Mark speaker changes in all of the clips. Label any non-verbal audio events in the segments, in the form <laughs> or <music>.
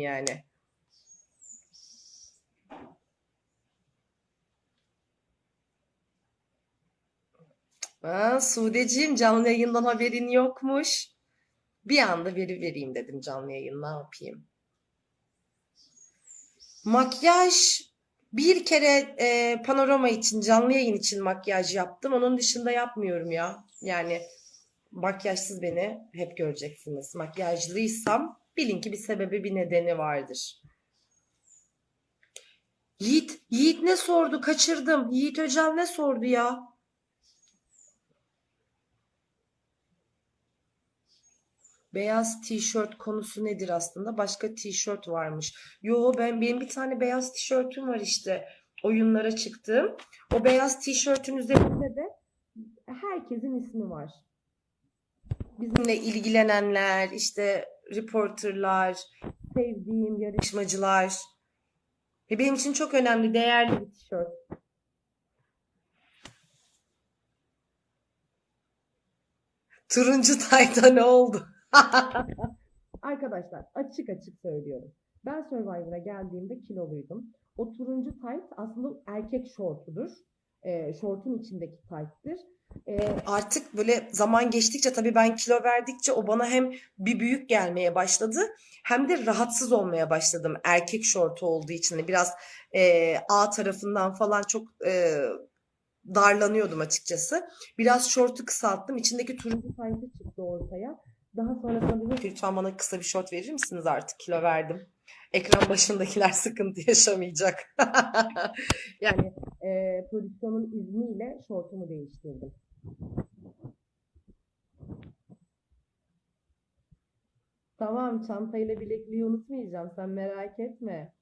Speaker 1: yani. Aa, Sudeciğim canlı yayından haberin yokmuş. Bir anda veri vereyim dedim canlı yayın ne yapayım. Makyaj bir kere e, panorama için canlı yayın için makyaj yaptım. Onun dışında yapmıyorum ya. Yani makyajsız beni hep göreceksiniz. Makyajlıysam bilin ki bir sebebi bir nedeni vardır. Yiğit, Yiğit ne sordu? Kaçırdım. Yiğit Öcal ne sordu ya? Beyaz tişört konusu nedir aslında? Başka tişört varmış. Yo ben benim bir tane beyaz tişörtüm var işte. Oyunlara çıktım. O beyaz tişörtün üzerinde de herkesin ismi var. Bizimle ilgilenenler, işte reporterlar, sevdiğim yarışmacılar. Ve benim için çok önemli, değerli bir tişört. Turuncu tayta ne oldu? <laughs> Arkadaşlar açık açık söylüyorum. Ben Survivor'a geldiğimde kiloluydum. O turuncu tayt aslında erkek şortudur. E, şortun içindeki tayttır. E, artık böyle zaman geçtikçe tabii ben kilo verdikçe o bana hem bir büyük gelmeye başladı hem de rahatsız olmaya başladım. Erkek şortu olduğu için biraz e, A tarafından falan çok e, darlanıyordum açıkçası. Biraz şortu kısalttım. İçindeki turuncu taytı çıktı ortaya. Daha sonrasında dedim ki lütfen bana kısa bir şort verir misiniz artık kilo verdim. Ekran başındakiler <laughs> sıkıntı yaşamayacak. <laughs> yani e, prodüksiyonun izniyle şortumu değiştirdim. Tamam çantayla bilekliği unutmayacağım sen merak etme.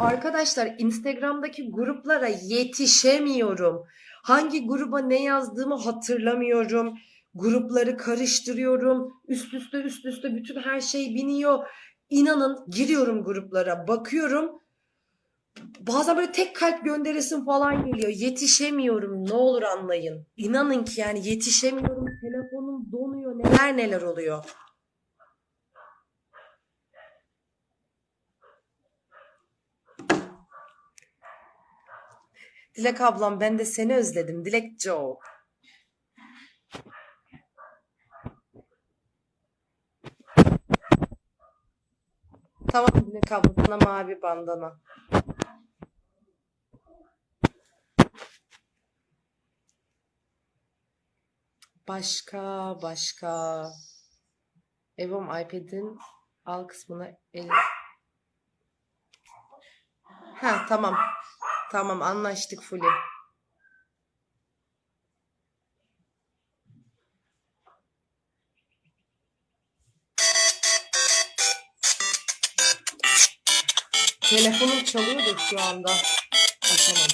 Speaker 1: Arkadaşlar Instagram'daki gruplara yetişemiyorum. Hangi gruba ne yazdığımı hatırlamıyorum. Grupları karıştırıyorum. Üst üste üst üste bütün her şey biniyor. İnanın giriyorum gruplara, bakıyorum. Bazen böyle tek kalp gönderesim falan geliyor. Yetişemiyorum. Ne olur anlayın. İnanın ki yani yetişemiyorum. Telefonum donuyor. Neler neler oluyor. Dilek ablam ben de seni özledim. Dilek Joe. Tamam Dilek abla sana mavi bandana. Başka başka. Evom iPad'in al kısmına el. Ha tamam. Tamam anlaştık Fully. Telefonum çalıyor da şu anda. Açamam.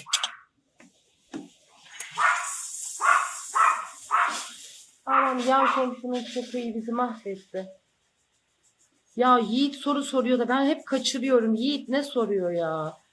Speaker 1: Aman yan komşunun köpeği bizi mahvetti. Ya Yiğit soru soruyor da ben hep kaçırıyorum. Yiğit ne soruyor ya?